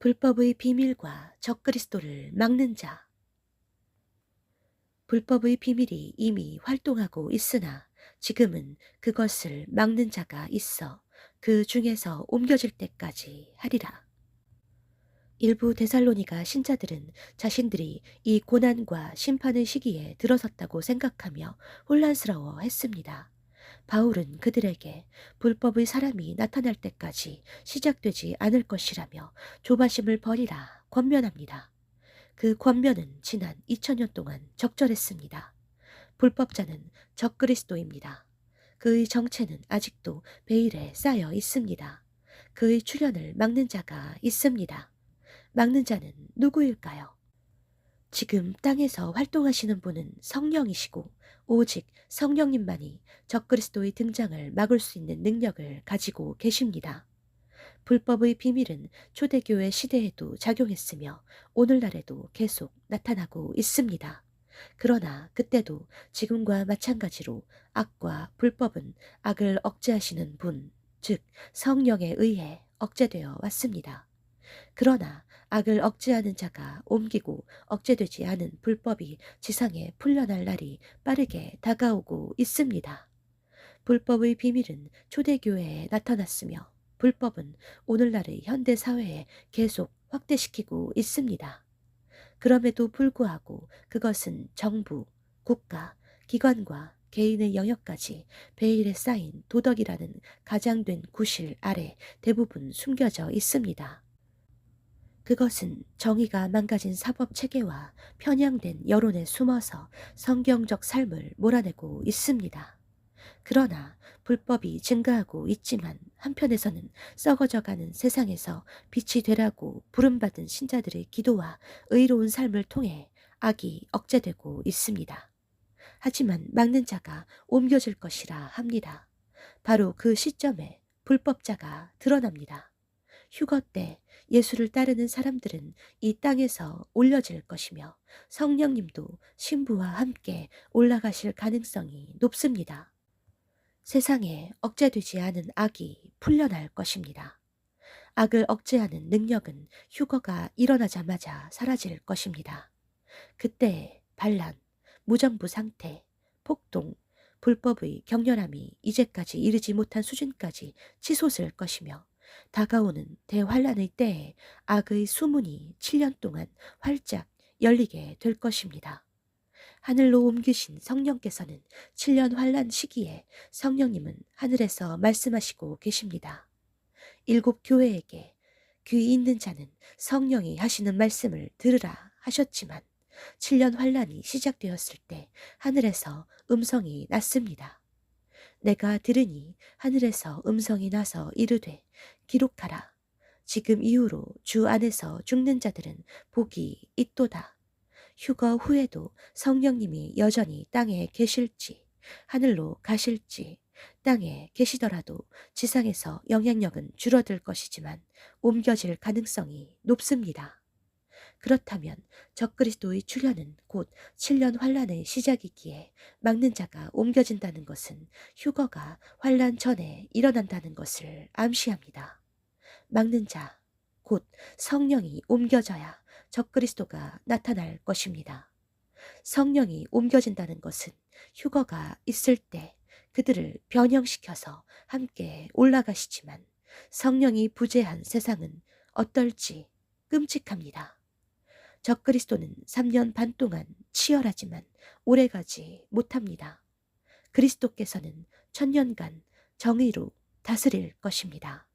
불법의 비밀과 적그리스도를 막는 자. 불법의 비밀이 이미 활동하고 있으나 지금은 그것을 막는 자가 있어 그 중에서 옮겨질 때까지 하리라. 일부 데살로니가 신자들은 자신들이 이 고난과 심판의 시기에 들어섰다고 생각하며 혼란스러워 했습니다. 바울은 그들에게 불법의 사람이 나타날 때까지 시작되지 않을 것이라며 조바심을 버리라 권면합니다. 그 권면은 지난 2000년 동안 적절했습니다. 불법자는 적그리스도입니다. 그의 정체는 아직도 베일에 쌓여 있습니다. 그의 출현을 막는 자가 있습니다. 막는 자는 누구일까요? 지금 땅에서 활동하시는 분은 성령이시고 오직 성령님만이 적그리스도의 등장을 막을 수 있는 능력을 가지고 계십니다. 불법의 비밀은 초대교회 시대에도 작용했으며 오늘날에도 계속 나타나고 있습니다. 그러나 그때도 지금과 마찬가지로 악과 불법은 악을 억제하시는 분, 즉 성령에 의해 억제되어 왔습니다. 그러나 악을 억제하는 자가 옮기고 억제되지 않은 불법이 지상에 풀려날 날이 빠르게 다가오고 있습니다. 불법의 비밀은 초대교회에 나타났으며 불법은 오늘날의 현대사회에 계속 확대시키고 있습니다. 그럼에도 불구하고 그것은 정부, 국가, 기관과 개인의 영역까지 베일에 쌓인 도덕이라는 가장된 구실 아래 대부분 숨겨져 있습니다. 그것은 정의가 망가진 사법 체계와 편향된 여론에 숨어서 성경적 삶을 몰아내고 있습니다. 그러나 불법이 증가하고 있지만 한편에서는 썩어져가는 세상에서 빛이 되라고 부름받은 신자들의 기도와 의로운 삶을 통해 악이 억제되고 있습니다. 하지만 막는 자가 옮겨질 것이라 합니다. 바로 그 시점에 불법자가 드러납니다. 휴거 때 예수를 따르는 사람들은 이 땅에서 올려질 것이며 성령님도 신부와 함께 올라가실 가능성이 높습니다. 세상에 억제되지 않은 악이 풀려날 것입니다. 악을 억제하는 능력은 휴거가 일어나자마자 사라질 것입니다. 그때 반란, 무정부 상태, 폭동, 불법의 격렬함이 이제까지 이르지 못한 수준까지 치솟을 것이며 다가오는 대환란의 때에 악의 수문이 7년 동안 활짝 열리게 될 것입니다. 하늘로 옮기신 성령께서는 7년 환란 시기에 성령님은 하늘에서 말씀하시고 계십니다. 일곱 교회에게 귀 있는 자는 성령이 하시는 말씀을 들으라 하셨지만 7년 환란이 시작되었을 때 하늘에서 음성이 났습니다. 내가 들으니 하늘에서 음성이 나서 이르되 기록하라. 지금 이후로 주 안에서 죽는 자들은 복이 있도다. 휴거 후에도 성령님이 여전히 땅에 계실지, 하늘로 가실지, 땅에 계시더라도 지상에서 영향력은 줄어들 것이지만 옮겨질 가능성이 높습니다. 그렇다면 적그리스도의 출현은 곧 7년 환란의 시작이기에 막는 자가 옮겨진다는 것은 휴거가 환란 전에 일어난다는 것을 암시합니다. 막는 자, 곧 성령이 옮겨져야 적그리스도가 나타날 것입니다. 성령이 옮겨진다는 것은 휴거가 있을 때 그들을 변형시켜서 함께 올라가시지만 성령이 부재한 세상은 어떨지 끔찍합니다. 적그리스도는 3년 반 동안 치열하지만 오래가지 못합니다. 그리스도께서는 천년간 정의로 다스릴 것입니다.